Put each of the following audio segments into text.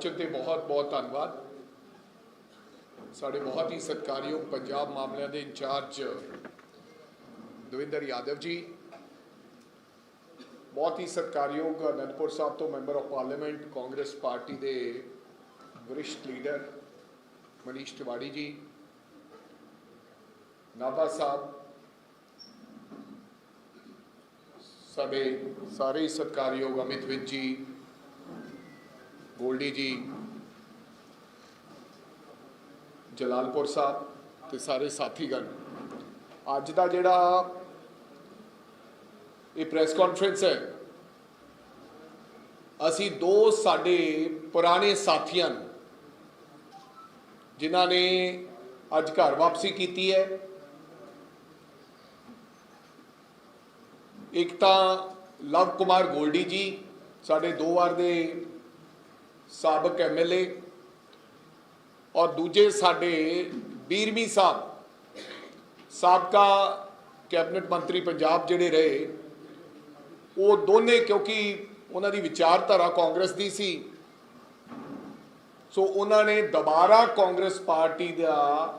ਚੁੱਕ ਤੇ ਬਹੁਤ ਬਹੁਤ ਧੰਨਵਾਦ। ਸਾਡੇ ਬਹੁਤ ਹੀ ਸਤਿਕਾਰਯੋਗ ਪੰਜਾਬ ਮਾਮਲਿਆਂ ਦੇ ਇੰਚਾਰਜ ਦਵਿੰਦਰ ਯਾਦਵ ਜੀ। ਬਹੁਤ ਹੀ ਸਤਿਕਾਰਯੋਗ ਅਨੰਦਪੁਰ ਸਾਹਿਬ ਤੋਂ member of parliament, Congress party ਦੇ ਵਰਿਸ਼ਟ ਲੀਡਰ ਮਨੀਸ਼ ਤਿਵਾੜੀ ਜੀ, ਨਾਭਾ ਸਾਹਿਬ। ਸਾਡੇ ਸਾਰੇ ਹੀ ਸਤਿਕਾਰਯੋਗ ਅਮਿਤ ਵਿਜ ਜੀ ਗੋਲਡੀ ਜੀ, ਜਲਾਲਪੁਰ ਸਾਹਿਬ ਤੇ ਸਾਰੇ ਸਾਥੀਗਣ। ਅੱਜ ਦਾ ਜਿਹੜਾ ਇਹ ਪ੍ਰੈਸ ਕਾਨਫਰੰਸ ਹੈ, ਅਸੀਂ ਦੋ ਸਾਡੇ ਪੁਰਾਣੇ ਸਾਥੀਆਂ ਨੂੰ, ਜਿਨ੍ਹਾਂ ਨੇ ਅੱਜ ਘਰ ਵਾਪਸੀ ਕੀਤੀ ਹੈ, ਇੱਕ ਤਾਂ ਲਵ ਕੁਮਾਰ ਗੋਲਡੀ ਜੀ, ਸਾਡੇ ਦੋ ਵਾਰ ਦੇ ਸਾਬਕ ਐਮਐਲਏ ਔਰ ਦੂਜੇ ਸਾਡੇ ਬੀਰਮੀ ਸਾਹਿਬ, ਸਾਬਕਾ ਕੈਬਨਿਟ ਮੰਤਰੀ ਪੰਜਾਬ ਜਿਹੜੇ ਰਹੇ, ਉਹ ਦੋਨੇ ਕਿਉਂਕਿ ਉਹਨਾਂ ਦੀ ਵਿਚਾਰਧਾਰਾ ਕਾਂਗਰਸ ਦੀ ਸੀ, ਸੋ ਉਹਨਾਂ ਨੇ ਦੁਬਾਰਾ ਕਾਂਗਰਸ ਪਾਰਟੀ ਦਾ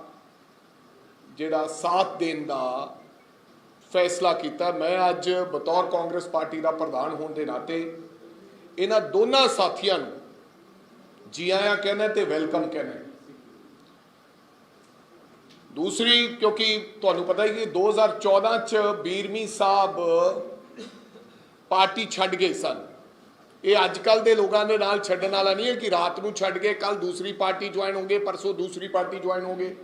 ਜਿਹੜਾ ਸਾਥ ਦੇਣ ਦਾ ਫੈਸਲਾ ਕੀਤਾ। ਮੈਂ ਅੱਜ ਬਤੌਰ ਕਾਂਗਰਸ ਪਾਰਟੀ ਦਾ ਪ੍ਰਧਾਨ ਹੋਣ ਦੇ ਨਾਤੇ ਇਹਨਾਂ ਦੋਨਾਂ ਸਾਥੀਆਂ ਨੂੰ ਜੀ ਆਇਆਂ ਕਹਿੰਦਾ ਤੇ ਵੈਲਕਮ ਕਹਿੰਦਾ। ਦੂਸਰੀ, ਕਿਉਂਕਿ ਤੁਹਾਨੂੰ ਪਤਾ ਹੀ ਕਿ 2014 ਚ ਬੀਰਮੀ ਸਾਹਿਬ ਪਾਰਟੀ ਛੱਡ ਗਏ ਸਨ। ਇਹ ਅੱਜ ਕੱਲ ਦੇ ਲੋਕਾਂ ਦੇ ਨਾਲ ਛੱਡਣ ਵਾਲਾ ਨਹੀਂ ਹੈ ਕਿ ਰਾਤ ਨੂੰ ਛੱਡ ਕੇ ਕੱਲ ਦੂਸਰੀ ਪਾਰਟੀ ਜੁਆਇਨ ਹੋਗੇ ਪਰਸੋਂ ਦੂਸਰੀ ਪਾਰਟੀ ਜੁਆਇਨ ਹੋਗੇ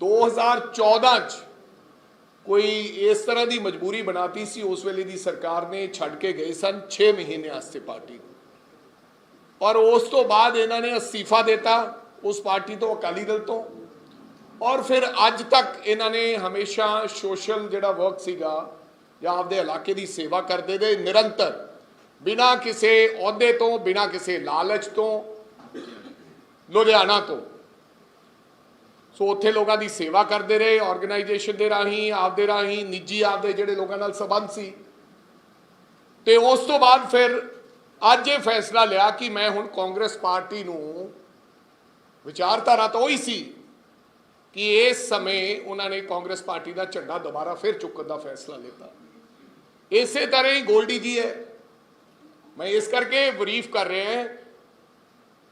2014 ਚ ਕੋਈ ਇਸ ਤਰ੍ਹਾਂ ਦੀ ਮਜਬੂਰੀ ਬਣਾਤੀ ਸੀ, ਉਸ ਵੇਲੇ ਦੀ ਸਰਕਾਰ ਨੇ ਛੱਡ ਕੇ ਗਏ ਸਨ 6 ਮਹੀਨੇ ਵਾਸਤੇ ਪਾਰਟੀ ਨੂੰ। ਔਰ ਉਸ ਤੋਂ ਬਾਅਦ ਇਹਨਾਂ ਨੇ ਅਸਤੀਫਾ ਦਿੱਤਾ ਉਸ ਪਾਰਟੀ ਤੋਂ, ਅਕਾਲੀ ਦਲ ਤੋਂ। ਔਰ ਫਿਰ ਅੱਜ ਤੱਕ ਇਹਨਾਂ ਨੇ ਹਮੇਸ਼ਾ ਸੋਸ਼ਲ ਜਿਹੜਾ ਵਰਕ ਸੀਗਾ ਜਾਂ ਆਪਦੇ ਇਲਾਕੇ ਦੀ ਸੇਵਾ ਕਰਦੇ ਦੇ ਨਿਰੰਤਰ। ਬਿਨਾਂ ਕਿਸੇ ਅਹੁਦੇ ਤੋਂ, ਬਿਨਾਂ ਕਿਸੇ ਲਾਲਚ ਤੋਂ, ਲੁਧਿਆਣਾ ਤੋਂ। ਸੋ ਉੱਥੇ ਲੋਕਾਂ ਦੀ ਸੇਵਾ ਕਰਦੇ ਰਹੇ ਆਰਗੇਨਾਈਜੇਸ਼ਨ ਦੇ ਰਾਹੀਂ, ਆਪਦੇ ਰਾਹੀਂ, ਨਿੱਜੀ ਆਪਦੇ ਜਿਹੜੇ ਲੋਕਾਂ ਨਾਲ ਸੰਬੰਧ ਸੀ। ਤੇ ਉਸ ਤੋਂ ਬਾਅਦ ਫਿਰ ਅੱਜ ਇਹ ਫੈਸਲਾ ਲਿਆ ਕਿ ਮੈਂ ਹੁਣ ਕਾਂਗਰਸ ਪਾਰਟੀ ਨੂੰ ਵਿਚਾਰਧਾਰਾ ਤਾਂ ਉਹੀ ਸੀ ਕਿ ਇਸ ਸਮੇਂ ਉਹਨਾਂ ਨੇ ਕਾਂਗਰਸ ਪਾਰਟੀ ਦਾ ਝੰਡਾ ਦੁਬਾਰਾ ਫਿਰ ਚੁੱਕਣ ਦਾ ਫੈਸਲਾ ਲਿਆ ਇਸੇ ਤਰ੍ਹਾਂ ਹੀ ਗੋਲਡੀ ਜੀ ਹੈ। ਮੈਂ ਇਸ ਕਰਕੇ ਬਰੀਫ ਕਰ ਰਿਹਾ ਹਾਂ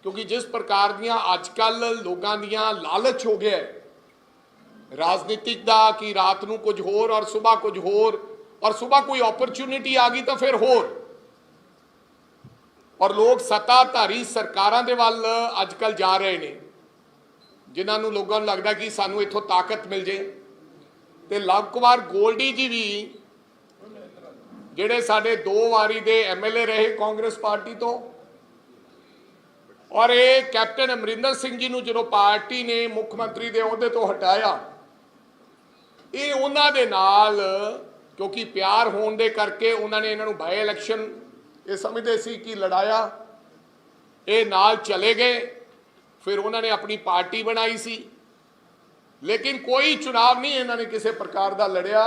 ਕਿਉਂਕਿ ਜਿਸ ਪ੍ਰਕਾਰ ਦੀਆਂ ਅੱਜ ਕੱਲ ਲੋਕਾਂ ਦੀਆਂ ਲਾਲਚ ਹੋ ਗਿਆ ਰਾਜਨੀਤਿਕ ਦਾ ਕਿ ਰਾਤ ਨੂੰ ਕੁਝ ਹੋਰ ਔਰ ਸਵੇਰ ਕੁਝ ਹੋਰ ਔਰ ਸਵੇਰ ਕੋਈ ਓਪਰਚੁਨਿਟੀ ਆ ਗਈ ਤਾਂ ਫਿਰ ਹੋਰ। ਔਰ ਲੋਕ ਸੱਤਾਧਾਰੀ ਸਰਕਾਰਾਂ ਦੇ ਵੱਲ ਅੱਜ ਕੱਲ ਜਾ ਰਹੇ ਨੇ, ਜਿਨ੍ਹਾਂ ਨੂੰ ਲੋਕਾਂ ਨੂੰ ਲੱਗਦਾ ਕਿ ਸਾਨੂੰ ਇੱਥੋਂ ਤਾਕਤ ਮਿਲ ਜੇ। ਤੇ ਲਵ ਕੁਮਾਰ ਗੋਲਡੀ ਜੀ ਵੀ ਜਿਹੜੇ ਸਾਡੇ ਦੋ ਵਾਰੀ ਦੇ ਐਮਐਲਏ ਰਹੇ ਕਾਂਗਰਸ ਪਾਰਟੀ ਤੋਂ, ਔਰ ਇਹ ਕੈਪਟਨ ਅਮਰਿੰਦਰ ਸਿੰਘ ਜੀ ਨੂੰ ਜਦੋਂ ਪਾਰਟੀ ਨੇ ਮੁੱਖ ਮੰਤਰੀ ਦੇ ਅਹੁਦੇ ਤੋਂ ਹਟਾਇਆ, ਇਹ ਉਹਨਾਂ ਦੇ ਨਾਲ, ਕਿਉਂਕਿ ਪਿਆਰ ਹੋਣ ਦੇ ਕਰਕੇ ਉਹਨਾਂ ਨੇ ਇਹਨਾਂ ਨੂੰ ਬਾਈ ਇਲੈਕਸ਼ਨ ਇਹ ਸਮਝਦੇ ਸੀ ਕਿ ਲੜਾਇਆ, ਇਹ ਨਾਲ ਚਲੇ ਗਏ, ਫਿਰ ਉਹਨਾਂ ਨੇ ਆਪਣੀ ਪਾਰਟੀ ਬਣਾਈ ਸੀ। ਲੇਕਿਨ ਕੋਈ ਚੁਣਾਵ ਨਹੀਂ ਇਹਨਾਂ ਨੇ ਕਿਸੇ ਪ੍ਰਕਾਰ ਦਾ ਲੜਿਆ।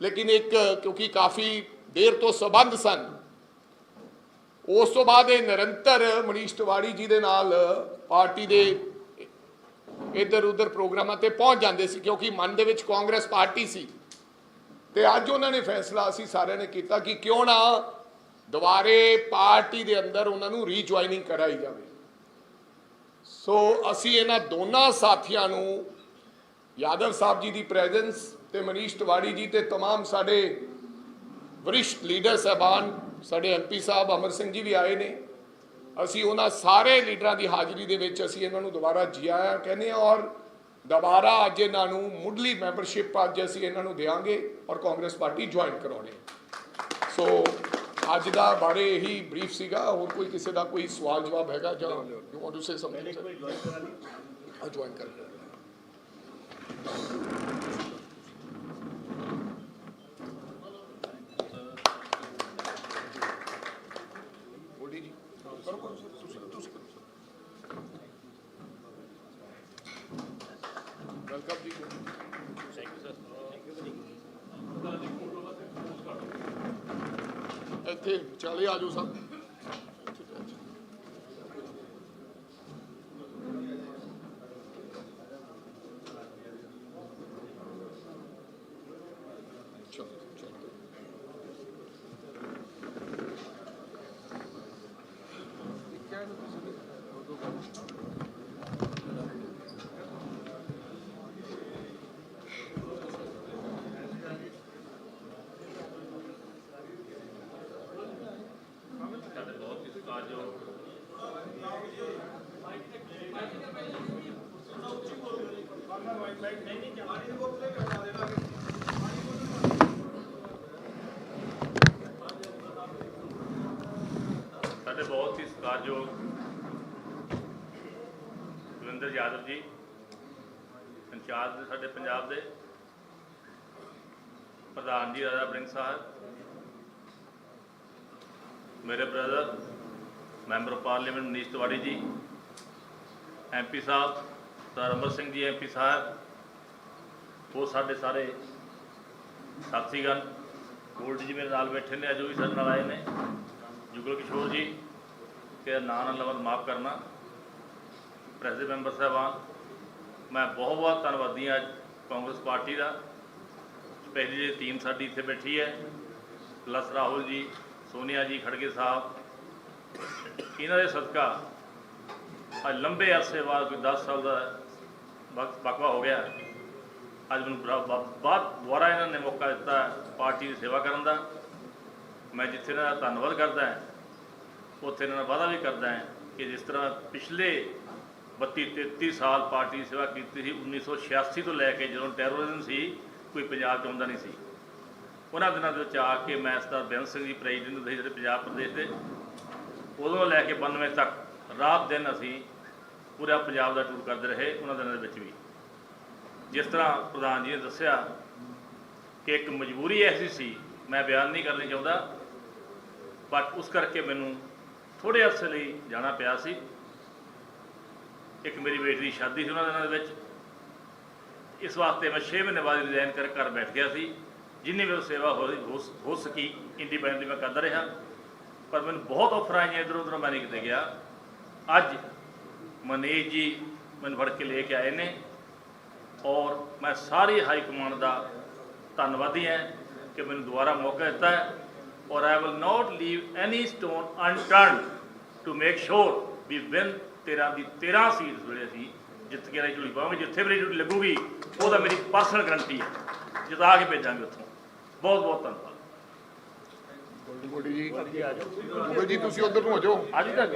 ਲੇਕਿਨ ਇੱਕ, ਕਿਉਂਕਿ ਕਾਫੀ ਦੇਰ ਤੋਂ ਸਬੰਧ ਸਨ। ਉਸ ਤੋਂ ਬਾਅਦ ਇਹ ਨਿਰੰਤਰ ਮਨੀਸ਼ ਤਿਵਾੜੀ ਜੀ ਦੇ ਨਾਲ ਪਾਰਟੀ ਦੇ ਇੱਧਰ ਉੱਧਰ ਪ੍ਰੋਗਰਾਮਾਂ ਤੇ ਪਹੁੰਚ ਜਾਂਦੇ ਸੀ, ਕਿਉਂਕਿ ਮਨ ਦੇ ਵਿੱਚ ਕਾਂਗਰਸ ਪਾਰਟੀ ਸੀ। ਤੇ ਅੱਜ ਉਹਨਾਂ ਨੇ ਫੈਸਲਾ ਅਸੀਂ ਸਾਰਿਆਂ ਨੇ ਕੀਤਾ ਕਿ ਕਿਉਂ ਨਾ ਦੁਬਾਰੇ ਪਾਰਟੀ ਦੇ ਅੰਦਰ ਉਹਨਾਂ ਨੂੰ ਰੀਜੁਆਇਨਿੰਗ ਕਰਾਈ ਜਾਵੇ ਸੋ ਅਸੀਂ ਇਹਨਾਂ ਦੋਨਾਂ ਸਾਥੀਆਂ ਨੂੰ ਯਾਦਵ ਸਾਹਿਬ ਜੀ ਦੀ ਪ੍ਰੈਜ਼ੈਂਸ ਤੇ ਮਨੀਸ਼ ਤਿਵਾੜੀ ਜੀ ਤੇ तमाम ਸਾਡੇ ਵਰਿਸ਼ਟ ਲੀਡਰ ਸਹਿਬਾਨ ਸਾਡੇ ਐਮਪੀ ਸਾਹਿਬ ਅਮਰ ਸਿੰਘ ਜੀ ਵੀ ਆਏ ਨੇ ਅਸੀਂ ਉਹਨਾਂ ਸਾਰੇ ਲੀਡਰਾਂ ਦੀ ਹਾਜ਼ਰੀ ਦੇ ਵਿੱਚ ਅਸੀਂ ਇਹਨਾਂ ਨੂੰ ਦੁਬਾਰਾ ਜੀ ਆਇਆਂ ਕਹਿੰਦੇ ਹਾਂ ਔਰ ਦੁਬਾਰਾ ਅੱਜ ਇਹਨਾਂ ਨੂੰ ਮੁੱਢਲੀ ਮੈਂਬਰਸ਼ਿਪ ਅੱਜ ਅਸੀਂ ਇਹਨਾਂ ਨੂੰ ਦੇਵਾਂਗੇ ਔਰ ਕਾਂਗਰਸ ਪਾਰਟੀ ਜੁਆਇਨ ਕਰਾਉਣੇ ਸੋ ਅੱਜ ਦਾ ਬਾਰੇ ਇਹੀ ਬਰੀਫ ਸੀਗਾ ਹੋਰ ਕੋਈ ਕਿਸੇ ਦਾ ਕੋਈ ਸਵਾਲ ਜਵਾਬ ਹੈਗਾ ਜਾਂ you want to say something sir join ਕਰ Sure. ਸਾਡੇ ਪੰਜਾਬ ਦੇ ਪ੍ਰਧਾਨ ਜੀ ਰਾਜਾ ਬ੍ਰਿੰਗ ਸਾਹਿਬ, ਮੇਰੇ brother member of parliament Manish Tiwari ji MP Sahib, sir Amar Singh ji MP Sahib, ਉਹ ਸਾਡੇ ਸਾਰੇ ਸਾਥੀਗਣ। ਗੋਲਡ ਜੀ ਮੇਰੇ ਨਾਲ ਬੈਠੇ ਨੇ, ਅੱਜ ਉਹ ਵੀ ਸਾਡੇ ਨਾਲ ਆਏ ਨੇ। ਜੁਗਲ ਕਿਸ਼ੋਰ ਜੀ, ਕਿ ਨਾਂ ਨਾਲ ਲਵਨ ਮਾਫ ਕਰਨਾ। ਪ੍ਰੈਸ ਦੇ ਮੈਂਬਰ ਸਾਹਿਬਾਨ ਮੈਂ ਬਹੁਤ ਬਹੁਤ ਧੰਨਵਾਦੀ ਹਾਂ ਅੱਜ ਕਾਂਗਰਸ ਪਾਰਟੀ ਦਾ। ਪਹਿਲੀ ਜਿਹੜੀ ਟੀਮ ਸਾਡੀ ਇੱਥੇ ਬੈਠੀ ਹੈ, ਪਲੱਸ ਰਾਹੁਲ ਜੀ, ਸੋਨੀਆ ਜੀ, ਖੜਗੇ ਸਾਹਿਬ। ਇਹਨਾਂ ਦੇ ਸਦਕਾ ਅੱਜ ਲੰਬੇ ਅਰਸੇ ਬਾਅਦ ਕੋਈ 10 ਸਾਲ ਦਾ ਵਕਤ ਬਕਵਾ ਹੋ ਗਿਆ। ਅੱਜ ਮੈਨੂੰ ਬਰਾ- ਬ- ਬਾਅਦ ਦੁਬਾਰਾ ਇਹਨਾਂ ਨੇ ਮੌਕਾ ਦਿੱਤਾ ਪਾਰਟੀ ਦੀ ਸੇਵਾ ਕਰਨ ਦਾ। ਮੈਂ ਜਿੱਥੇ ਇਹਨਾਂ ਦਾ ਧੰਨਵਾਦ ਕਰਦਾ ਹਾਂ, ਉੱਥੇ ਇਹਨਾਂ ਦਾ ਵਾਅਦਾ ਵੀ ਕਰਦਾ ਹਾਂ ਕਿ ਜਿਸ ਤਰ੍ਹਾਂ ਪਿਛਲੇ 32 33 ਸਾਲ ਪਾਰਟੀ ਦੀ ਸੇਵਾ ਕੀਤੀ ਸੀ 1986 ਤੋਂ ਲੈ ਕੇ ਜਦੋਂ ਟੈਰੋਰਿਜ਼ਮ ਸੀ, ਕੋਈ ਪੰਜਾਬ 'ਚ ਆਉਂਦਾ ਨਹੀਂ ਸੀ। ਉਹਨਾਂ ਦਿਨਾਂ ਦੇ ਵਿੱਚ ਆ ਕੇ ਮੈਂ ਸਰਦਾਰ ਬੇਅੰਤ ਸਿੰਘ ਜੀ, ਪ੍ਰੈਜ਼ੀਡੈਂਟ ਦੇ ਜਿਹੜੇ ਪੰਜਾਬ ਪ੍ਰਦੇਸ਼ ਦੇ, ਉਦੋਂ ਲੈ ਕੇ 92 ਤੱਕ, ਰਾਤ ਦਿਨ ਅਸੀਂ ਪੂਰਾ ਪੰਜਾਬ ਦਾ ਟੂਰ ਕਰਦੇ ਰਹੇ, ਉਹਨਾਂ ਦਿਨਾਂ ਦੇ ਵਿੱਚ ਵੀ। ਜਿਸ ਤਰ੍ਹਾਂ ਪ੍ਰਧਾਨ ਜੀ ਨੇ ਦੱਸਿਆ ਕਿ ਇੱਕ ਮਜਬੂਰੀ ਐਸੀ ਸੀ, ਮੈਂ ਬਿਆਨ ਨਹੀਂ ਕਰਨੀ ਚਾਹੁੰਦਾ ਬਟ ਉਸ ਕਰਕੇ ਮੈਨੂੰ ਥੋੜੇ ਅਰਸੇ ਲਈ ਜਾਣਾ ਪਿਆ ਸੀ। ਇੱਕ ਮੇਰੀ ਬੇਟੀ ਦੀ ਸ਼ਾਦੀ ਸੀ ਉਹਨਾਂ ਦਿਨਾਂ ਦੇ ਵਿੱਚ। ਇਸ ਵਾਸਤੇ ਮੈਂ 6 ਮਹੀਨੇ ਬਾਅਦ ਰਿਜ਼ਾਈਨ ਕਰ ਘਰ ਬੈਠ ਗਿਆ ਸੀ। ਜਿੰਨੀ ਮੇਰੀ ਸੇਵਾ ਹੋ ਹੋ ਹੋ ਸਕੀ ਇੰਡੀਪੈਂਡੈਂਟਲੀ ਮੈਂ ਕਰਦਾ ਰਿਹਾ। ਪਰ ਮੈਨੂੰ ਬਹੁਤ ਆਫਰ ਆਈਆਂ ਇੱਧਰੋਂ ਉੱਧਰੋਂ, ਮੈਂ ਨਹੀਂ ਕਿਤੇ ਗਿਆ। ਅੱਜ ਮਨੀਸ਼ ਜੀ ਮੈਨੂੰ ਫੜ ਕੇ ਲੈ ਕੇ ਆਏ ਨੇ ਔਰ ਮੈਂ ਸਾਰੀ ਹਾਈ ਕਮਾਂਡ ਦਾ ਧੰਨਵਾਦੀ ਹਾਂ ਕਿ ਮੈਨੂੰ ਦੁਬਾਰਾ ਮੌਕਾ ਦਿੱਤਾ ਹੈ ਔਰ I will not leave any stone unturned to make sure we win 13 ਦੀ 13 ਸੀਟਸ ਵੇਲੇ ਅਸੀਂ ਜਿੱਤ ਕੇ ਰਾਈ ਝੁਲੀ ਪਾਵਾਂਗੇ ਜਿੱਥੇ ਵੀ ਝੁਲੀ ਲੱਗੂਗੀ ਉਹਦਾ ਮੇਰੀ ਪਰਸਨਲ ਗਰੰਟੀ ਹੈ। ਜਿਤਾ ਕੇ ਭੇਜਾਂਗੇ ਉੱਥੋਂ। ਬਹੁਤ ਬਹੁਤ ਧੰਨਵਾਦ। ਗੋਲਡੀ ਜੀ ਗੋਲਡੀ ਜੀ ਤੁਸੀਂ ਉਧਰ ਨੂੰ ਹੋ ਜਾਓ। ਅੱਜ ਤੱਕ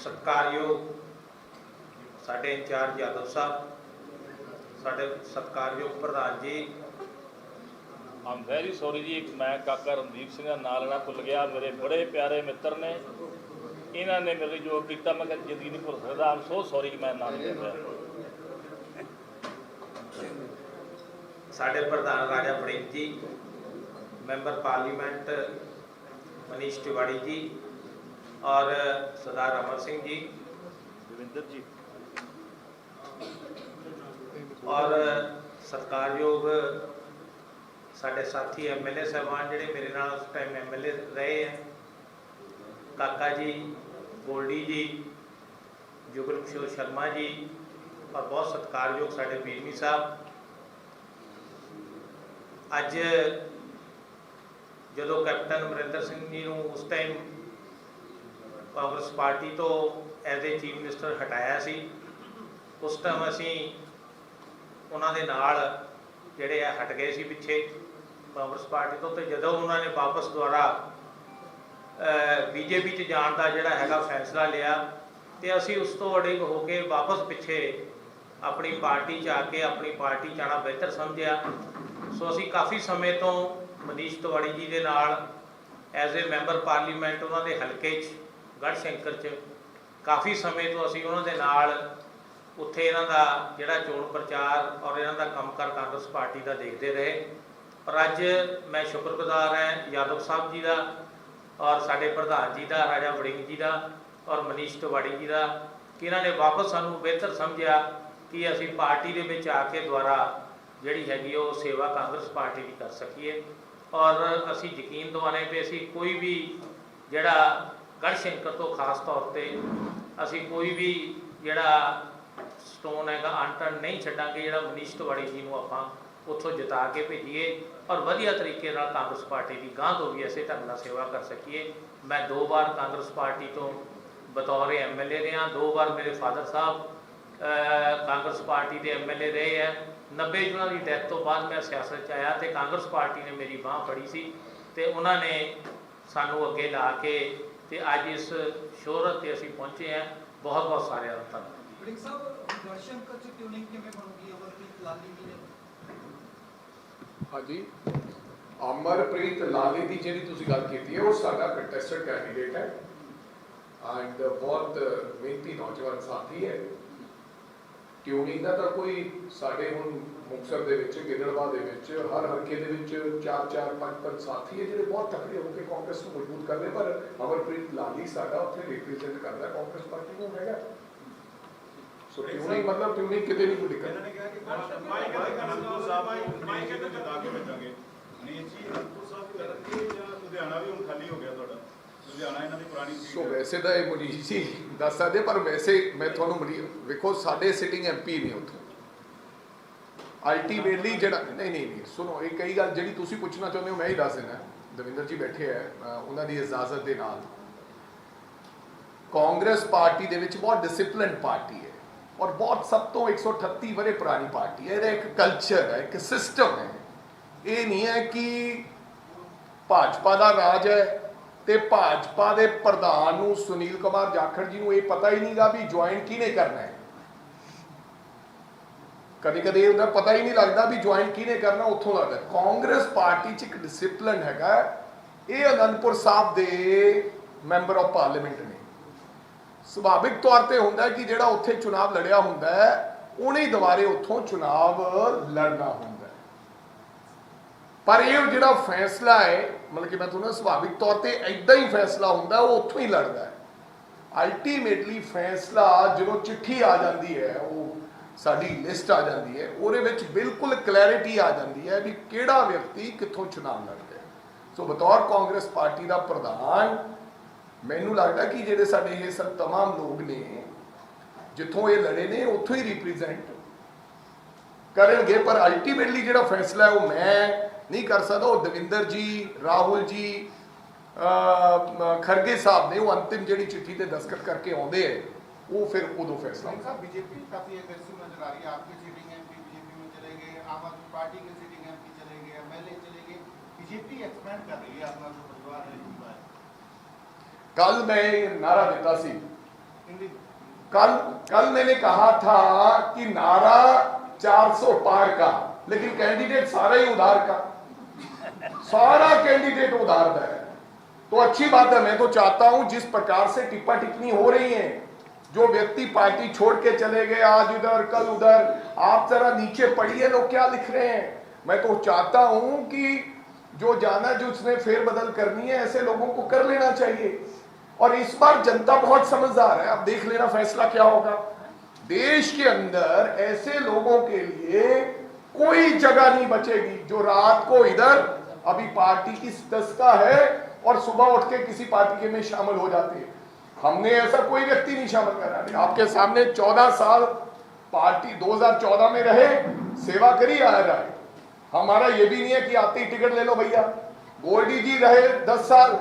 ਸਤਿਕਾਰਯੋਗ ਸਾਡੇ ਇੰਚਾਰਜ ਯਾਦਵ ਸਾਹਿਬ ਸਾਡੇ ਸਤਿਕਾਰਯੋਗ ਪ੍ਰਧਾਨ ਜੀ। ਆਮ ਵੈਰੀ ਸੌਰੀ ਜੀ ਮੈਂ ਕਾਕਾ ਰਣਦੀਪ ਸਿੰਘ ਦਾ ਨਾਂ ਲੈਣਾ ਭੁੱਲ ਗਿਆ। ਮੇਰੇ ਬੜੇ ਪਿਆਰੇ ਮਿੱਤਰ ਨੇ। ਇਹਨਾਂ ਨੇ ਮੇਰੇ ਜੋ ਕੀਤਾ ਮੈਂ ਕਦੇ ਜ਼ਿੰਦਗੀ ਨਹੀਂ ਭੁੱਲ ਸਕਦਾ। ਆਮ ਸੋ ਸੌਰੀ ਕਿ ਮੈਂ ਨਾਂ ਨਹੀਂ ਲੈ ਰਿਹਾ ਸਾਡੇ ਪ੍ਰਧਾਨ ਰਾਜਾ ਵੜਿੰਗ ਜੀ ਮੈਂਬਰ ਪਾਰਲੀਮੈਂਟ ਮਨੀਸ਼ ਤਿਵਾੜੀ ਜੀ ਔਰ ਸਰਦਾਰ ਅਮਰ ਸਿੰਘ ਜੀ। ਦਵਿੰਦਰ ਜੀ। ਔਰ ਸਤਿਕਾਰਯੋਗ ਸਾਡੇ ਸਾਥੀ ਐਮਐਲਏ ਸਾਹਿਬਾਨ ਜਿਹੜੇ ਮੇਰੇ ਨਾਲ ਉਸ ਟਾਈਮ ਐਮਐਲਏ ਰਹੇ ਹੈ ਕਾਕਾ ਜੀ, ਗੋਲਡੀ ਜੀ, ਜੁਗਲ ਕਿਸ਼ੋਰ ਸ਼ਰਮਾ ਜੀ, ਔਰ ਬਹੁਤ ਸਤਿਕਾਰਯੋਗ ਸਾਡੇ ਬੀਰਮੀ ਸਾਹਿਬ। ਅੱਜ ਜਦੋਂ ਕੈਪਟਨ ਅਮਰਿੰਦਰ ਸਿੰਘ ਜੀ ਨੂੰ ਉਸ ਟਾਈਮ ਕਾਂਗਰਸ ਪਾਰਟੀ ਤੋਂ ਐਜ਼ ਏ ਚੀਫ ਮਿਨਿਸਟਰ ਹਟਾਇਆ ਸੀ, ਉਸ ਟਾਈਮ ਅਸੀਂ ਉਹਨਾਂ ਦੇ ਨਾਲ ਜਿਹੜੇ ਆ ਹਟ ਗਏ ਸੀ ਪਿੱਛੇ। ਕਾਂਗਰਸ ਪਾਰਟੀ ਤੋਂ ਤੇ ਜਦੋਂ ਉਹਨਾਂ ਨੇ ਵਾਪਸ ਦੁਆਰਾ ਬੀਜੇਪੀ ਚ ਜਾਣ ਦਾ ਜਿਹੜਾ ਹੈਗਾ ਫੈਸਲਾ ਲਿਆ, ਤੇ ਅਸੀਂ ਉਸ ਤੋਂ ਅੜਿੰਗ ਹੋ ਕੇ ਵਾਪਸ ਪਿੱਛੇ ਆਪਣੀ ਪਾਰਟੀ ਚ ਆ ਕੇ ਆਪਣੀ ਪਾਰਟੀ ਚ ਆਉਣਾ ਬਿਹਤਰ ਸਮਝਿਆ। ਸੋ ਅਸੀਂ ਕਾਫੀ ਸਮੇਂ ਤੋਂ ਮਨੀਸ਼ ਤਿਵਾੜੀ ਜੀ ਦੇ ਨਾਲ ਐਜ਼ ਏ ਮੈਂਬਰ ਪਾਰਲੀਮੈਂਟ ਉਹਨਾਂ ਦੇ ਹਲਕੇ 'ਚ ਗੜਸ਼ੰਕਰ 'ਚ, ਕਾਫੀ ਸਮੇਂ ਤੋਂ ਅਸੀਂ ਉਹਨਾਂ ਦੇ ਨਾਲ ਉੱਥੇ ਇਹਨਾਂ ਦਾ ਜਿਹੜਾ ਚੋਣ ਪ੍ਰਚਾਰ ਔਰ ਇਹਨਾਂ ਦਾ ਕੰਮਕਾਰ ਕਾਂਗਰਸ ਪਾਰਟੀ ਦਾ ਦੇਖਦੇ ਰਹੇ। ਔਰ ਅੱਜ ਮੈਂ ਸ਼ੁਕਰਗੁਜ਼ਾਰ ਹਾਂ ਯਾਦਵ ਸਾਹਿਬ ਜੀ ਦਾ ਔਰ ਸਾਡੇ ਪ੍ਰਧਾਨ ਜੀ ਦਾ, ਰਾਜਾ ਵੜਿੰਗ ਜੀ ਦਾ ਔਰ ਮਨੀਸ਼ ਤਿਵਾੜੀ ਜੀ ਦਾ ਕਿ ਇਹਨਾਂ ਨੇ ਵਾਪਸ ਸਾਨੂੰ ਬਿਹਤਰ ਸਮਝਿਆ ਕਿ ਅਸੀਂ ਪਾਰਟੀ ਦੇ ਵਿੱਚ ਆ ਕੇ ਦੁਆਰਾ ਜਿਹੜੀ ਹੈਗੀ ਉਹ ਸੇਵਾ ਕਾਂਗਰਸ ਪਾਰਟੀ ਦੀ ਕਰ ਸਕੀਏ। ਔਰ ਅਸੀਂ ਯਕੀਨ ਦਿਵਾਣੇ ਵੀ ਅਸੀਂ ਕੋਈ ਵੀ ਜਿਹੜਾ ਗੜਸ਼ੰਕਰ ਤੋਂ ਖਾਸ ਤੌਰ ਤੇ ਅਸੀਂ ਕੋਈ ਵੀ ਜਿਹੜਾ ਸਟੋਨ ਹੈਗਾ ਅਨਟਰਨ ਨਹੀਂ ਛੱਡਾਂਗੇ, ਜਿਹੜਾ ਮਨੀਸ਼ ਤਿਵਾੜੀ ਜੀ ਨੂੰ ਆਪਾਂ ਉੱਥੋਂ ਜਿਤਾ ਕੇ ਭੇਜੀਏ ਔਰ ਵਧੀਆ ਤਰੀਕੇ ਨਾਲ ਕਾਂਗਰਸ ਪਾਰਟੀ ਦੀ ਗਾਂਹ ਤੋਂ ਵੀ ਐਸੇ ਢੰਗ ਨਾਲ ਸੇਵਾ ਕਰ ਸਕੀਏ। ਮੈਂ ਦੋ ਵਾਰ ਕਾਂਗਰਸ ਪਾਰਟੀ ਤੋਂ ਬਤੌਰ ਐਮਐਲਏ ਰਿਹਾ, ਦੋ ਵਾਰ ਮੇਰੇ ਫਾਦਰ ਸਾਹਿਬ ਕਾਂਗਰਸ ਪਾਰਟੀ ਦੇ ਐਮਐਲਏ ਰਹੇ ਹੈ। 90 ਜੁਨਾਂ ਦੀ ਡੈਥ ਤੋਂ ਬਾਅਦ ਮੈਂ ਸਿਆਸਤ 'ਚ ਆਇਆ ਤੇ ਕਾਂਗਰਸ ਪਾਰਟੀ ਨੇ ਮੇਰੀ ਬਾਹ ਫੜੀ ਸੀ ਤੇ ਉਹਨਾਂ ਨੇ ਸਾਨੂੰ ਅੱਗੇ ਲਾ ਕੇ ਤੇ ਅੱਜ ਇਸ ਸ਼ੋਹਰਤ ਤੇ ਅਸੀਂ ਪਹੁੰਚੇ ਹਾਂ। ਬਹੁਤ ਬਹੁਤ ਸਾਰਿਆਂ ਦਾ ਧੰਨਵਾਦ। ਵੜਿੰਗ ਸਾਹਿਬ, ਦਰਸ਼ਨ ਕੱਚ ਟਿਊਨਿੰਗ ਕਿਵੇਂ ਬਣੂਗੀ ਅਮਰਪ੍ਰੀਤ ਲਾਲੀ ਜੀ ਹਾਂਜੀ। ਅਮਰਪ੍ਰੀਤ ਲਾਲੇ ਦੀ ਜਿਹੜੀ ਤੁਸੀਂ ਗੱਲ ਕੀਤੀ ਹੈ, ਉਹ ਸਾਡਾ ਕੰਟੈਸਟਡ ਕੈਂਡੀਡੇਟ ਹੈ। ਐਂਡ ਬਹੁਤ ਮਿਹਨਤੀ ਨੌਜਵਾਨ ਸਾਥੀ ਹੈ। ਟਿਊਨਿੰਗ ਦਾ ਤਾਂ ਕੋਈ ਸਾਡੇ ਹੁਣ ਮੁਕਤਸਰ ਦੇ ਵਿੱਚ ਗਿੱਦੜਵਾ ਦੇ ਵਿੱਚ, ਹਰ ਹਲਕੇ ਦੇ ਵਿੱਚ ਚਾਰ ਚਾਰ, ਪੰਜ ਪੰਜ ਸਾਥੀ ਹੈ, ਜਿਹੜੇ ਬਹੁਤ ਤਕੜੇ ਹੋ ਕੇ ਕਾਂਗਰਸ ਨੂੰ ਮਜ਼ਬੂਤ ਕਰਦੇ ਪਰ ਅਮਰਪ੍ਰੀਤ ਲਾਲੀ ਸਾਡਾ ਉੱਥੇ ਰਿਪਰੈਜ਼ੈਂਟ ਕਰਦਾ ਕਾਂਗਰਸ ਪਾਰਟੀ ਨੂੰ ਹੈਗਾ। ਸੋ ਟਿਊਨਿੰਗ ਮਤਲਬ ਟਿਊਨਿੰਗ ਕਿਤੇ ਨਹੀਂ ਕੋਈ ਦਿੱਕਤ ਇਹਨਾਂ ਨੇ ਕਿਹਾ ਕਿ ਮਾਈਕ ਦੇ ਅਨੰਦਪੁਰ ਸਾਹਿਬ ਨੂੰ ਮਾਈਕ ਦੇ ਜਿਤਾ ਕੇ ਭੇਜਾਂਗੇ ਨਹੀਂ ਜੀ ਅਨੰਦਪੁਰ ਸਾਹਿਬ ਕਰਨਗੇ ਜਾਂ ਲੁਧਿਆਣਾ ਵੀ ਹੁਣ ਖਾਲੀ ਹੋ ਗਿਆ ਤੁਹਾਡਾ। ਲੁਧਿਆਣਾ ਇਹਨਾਂ ਦੀ ਪੁਰਾਣੀ ਸੀਟ ਸੋ ਹੈ। ਵੈਸੇ ਤਾਂ ਇਹ ਮਨੀਸ਼ ਜੀ ਦੱਸ ਸਕਦੇ ਪਰ ਵੈਸੇ ਮੈਂ ਤੁਹਾਨੂੰ ਵੇਖੋ ਸਾਡੇ ਸਿਟਿੰਗ ਐਮਪੀ ਨੇ ਉੱਥੋਂ। ਅਲਟੀਮੇਟਲੀ ਜਿਹੜਾ ਨਹੀਂ ਨਹੀਂ ਨਹੀਂ ਸੁਣੋ ਇਹ ਕਈ ਗੱਲ ਜਿਹੜੀ ਤੁਸੀਂ ਪੁੱਛਣਾ ਚਾਹੁੰਦੇ ਹੋ ਮੈਂ ਹੀ ਦੱਸ ਦਿੰਦਾ। ਦਵਿੰਦਰ ਜੀ ਬੈਠੇ ਹੈ ਅ, ਉਹਨਾਂ ਦੀ ਇਜਾਜ਼ਤ ਦੇ ਨਾਲ। ਕਾਂਗਰਸ ਪਾਰਟੀ ਦੇ ਵਿੱਚ ਬਹੁਤ ਡਿਸਪਲਿਨ ਪਾਰਟੀ ਹੈ। ਔਰ ਬਹੁਤ ਸਭ ਤੋਂ 138 ਵਰੇ ਪੁਰਾਣੀ ਪਾਰਟੀ ਹੈ ਇਹਦਾ ਇੱਕ ਕਲਚਰ ਹੈ ਇੱਕ ਸਿਸਟਮ ਹੈ ਇਹ ਨਹੀਂ ਹੈ ਕਿ ਭਾਜਪਾ ਦਾ ਰਾਜ ਹੈ ਤੇ ਭਾਜਪਾ ਦੇ ਪ੍ਰਧਾਨ ਨੂੰ ਸੁਨੀਲ ਕੁਮਾਰ ਜਾਖੜ ਜੀ ਨੂੰ ਇਹ ਪਤਾ ਹੀ ਨਹੀਂਗਾ ਵੀ ਜੁਆਇਨ ਕਿਹਨੇ ਕਰਨਾ ਹੈ ਕਦੇ ਕਦੇ ਉਹਦਾ ਪਤਾ ਹੀ ਨਹੀਂ ਲੱਗਦਾ ਵੀ ਜੁਆਇਨ ਕਿਹਨੇ ਕਰਨਾ ਉੱਥੋਂ ਲੱਗਦਾ ਕਾਂਗਰਸ ਪਾਰਟੀ 'ਚ ਇੱਕ ਡਿਸਪਲਿਨ ਹੈਗਾ ਇਹ ਅਨੰਦਪੁਰ ਸਾਹਿਬ ਦੇ ਮੈਂਬਰ ਆਫ ਪਾਰਲੀਮੈਂਟ ਨੇ ਸੁਭਾਵਿਕ ਤੌਰ ਤੇ ਹੁੰਦਾ ਕਿ ਜਿਹੜਾ ਉੱਥੇ ਚੁਣਾਵ ਲੜਿਆ ਹੁੰਦਾ ਹੈ, ਉਹਨੇ ਦੁਬਾਰੇ ਉੱਥੋਂ ਚੁਣਾਵ ਲੜਨਾ ਹੁੰਦਾ ਪਰ ਇਹ ਜਿਹੜਾ ਫੈਸਲਾ ਹੈ, ਮਤਲਬ ਕਿ ਮੈਂ ਤੁਹਾਨੂੰ ਸੁਭਾਵਿਕ ਤੌਰ ਤੇ ਐਦਾਂ ਹੀ ਫੈਸਲਾ ਹੁੰਦਾ, ਉਹ ਉੱਥੋਂ ਹੀ ਲੜਦਾ ਹੈ। ਅਲਟੀਮੇਟਲੀ ਫੈਸਲਾ ਜਦੋਂ ਚਿੱਠੀ ਆ ਜਾਂਦੀ ਹੈ, ਉਹ ਸਾਡੀ ਲਿਸਟ ਆ ਜਾਂਦੀ ਹੈ, ਉਹਦੇ ਵਿੱਚ ਬਿਲਕੁਲ ਕਲੈਰਿਟੀ ਆ ਜਾਂਦੀ ਹੈ ਵੀ ਕਿਹੜਾ ਵਿਅਕਤੀ ਕਿੱਥੋਂ ਚੁਣਾਵ ਲੜਦਾ ਹੈ। ਸੋ ਬਤੌਰ ਕਾਂਗਰਸ ਪਾਰਟੀ ਦਾ ਪ੍ਰਧਾਨ ਮੈਨੂੰ ਲੱਗਦਾ ਕਿ ਜਿਹੜੇ ਸਾਡੇ ਇਹ ਸਭ तमाम ਲੋਕ ਨੇ ਜਿੱਥੋਂ ਇਹ ਲੜੇ ਨੇ ਉੱਥੋਂ ਹੀ ਰਿਪਰੈਜ਼ੈਂਟ ਕਰਨਗੇ ਪਰ ਅਲਟੀਮੇਟਲੀ ਜਿਹੜਾ ਫੈਸਲਾ ਹੈ ਉਹ ਮੈਂ ਨਹੀਂ ਕਰ ਸਕਦਾ ਉਹ ਦਵਿੰਦਰ ਜੀ ਰਾਹੁਲ ਜੀ ਅਹ, ਖਰਗੇ ਸਾਹਿਬ ਨੇ ਉਹ ਅੰਤਿਮ ਜਿਹੜੀ ਚਿੱਠੀ ਤੇ ਦਸਖਤ ਕਰਕੇ ਆਉਂਦੇ ਹੈ ਉਹ ਫਿਰ ਉਦੋਂ ਫੈਸਲਾ सिंह साहब बीजेपी काफी एग्रेसिव नजर आ रही है आपके सीटिंग एमपी बीजेपी में चले गए आम आदमी पार्टी के सीटिंग एमपी चले गए एमएलए चले गए बीजेपी एक्सपेंड कर रही है अपना जो परिवार है कल मैं नारा देता सी। कल कल मैंने कहा था कि नारा 400 पार का लेकिन कैंडिडेट सारे ही उधार का। सारा कैंडिडेट उधार का है। तो अच्छी बात है मैं तो चाहता हूँ जिस प्रकार से टिप्पा टिप्पणी हो रही है जो व्यक्ति पार्टी छोड़ के चले गए आज इधर कल उधर आप जरा नीचे पढ़िए लोग क्या लिख रहे हैं। मैं तो चाहता हूँ कि जो जाना जो उसने फेर बदल करनी है ऐसे लोगों को कर लेना चाहिए। और इस बार जनता बहुत समझदार है। अब देख लेना फैसला क्या होगा। देश के अंदर ऐसे लोगों के लिए कोई जगह नहीं बचेगी जो रात को इधर, अभी पार्टी की सदस्यता है और सुबह उठ के किसी पार्टी के में शामिल हो जाते हैं। हमने ऐसा कोई व्यक्ति नहीं शामिल करा आपके सामने 14 साल, पार्टी 2014 में रहे, सेवा करी आ रहा है। हमारा ये भी नहीं है कि आते ही टिकट ले लो भैया। गोल्डी जी रहे 10 साल